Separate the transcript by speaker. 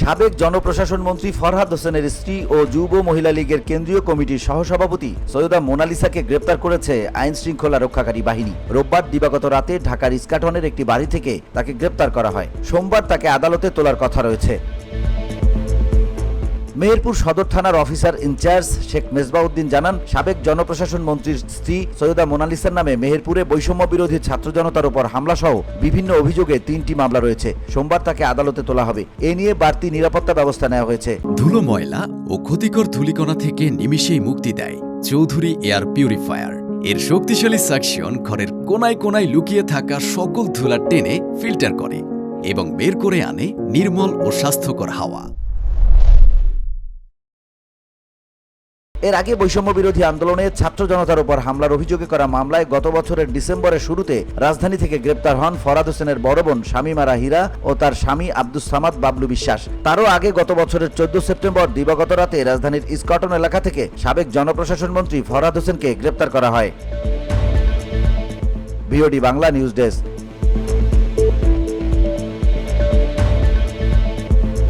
Speaker 1: সাবেক জনপ্রশাসন মন্ত্রী ফরহাদ হোসেনের স্ত্রী ও যুব মহিলা লীগের কেন্দ্রীয় কমিটির সহসভাপতি সৈয়দা মোনালিসাকে গ্রেপ্তার করেছে আইন শৃঙ্খলা রক্ষাকারী বাহিনী। রোববার দিবাগত রাতে ঢাকার ইস্কাটনের একটি বাড়ি থেকে তাকে গ্রেপ্তার করা হয়। সোমবার তাকে আদালতে তোলার কথা রয়েছে। মেহেরপুর সদর থানার অফিসার ইনচার্জ শেখ মেজবাউদ্দিন জানান, সাবেক জনপ্রশাসন মন্ত্রীর স্ত্রী সৈয়দা মোনালিসার নামে মেহেরপুরে বৈষম্য বিরোধী ছাত্র জনতার উপর হামলা সহ বিভিন্ন অভিযোগে তিনটি মামলা রয়েছে। সোমবার তাকে আদালতে তোলা হবে। এ নিয়ে বাড়তি নিরাপত্তা ব্যবস্থা নেওয়া হয়েছে।
Speaker 2: ধুলো ময়লা ও ক্ষতিকর ধুলিকণা থেকে নিমিষেই মুক্তি দেয় চৌধুরী এয়ার পিউরিফায়ার। এর শক্তিশালী সাকশন ঘরের কোনায় কোনায় লুকিয়ে থাকা সকল ধুলা টেনে ফিল্টার করে এবং বের করে আনে নির্মল ও স্বাস্থ্যকর হাওয়া।
Speaker 1: এর আগে বৈষম্য বিরোধী আন্দোলনে ছাত্র জনতার উপর হামলার অভিযোগে করা মামলায় গত বছরের ডিসেম্বরের শুরুতে রাজধানী থেকে গ্রেপ্তার হন ফরাদ হোসেনের বড় বোন শামীমারা হীরা ও তার স্বামী আব্দুস সামাদ বাবলু বিশ্বাস। তারও আগে গত বছরের চোদ্দ সেপ্টেম্বর দিবাগত রাতে রাজধানীর ইস্কটন এলাকা থেকে সাবেক জনপ্রশাসন মন্ত্রী ফরহাদ হোসেনকে গ্রেপ্তার করা হয়। BOD Bangla news desk.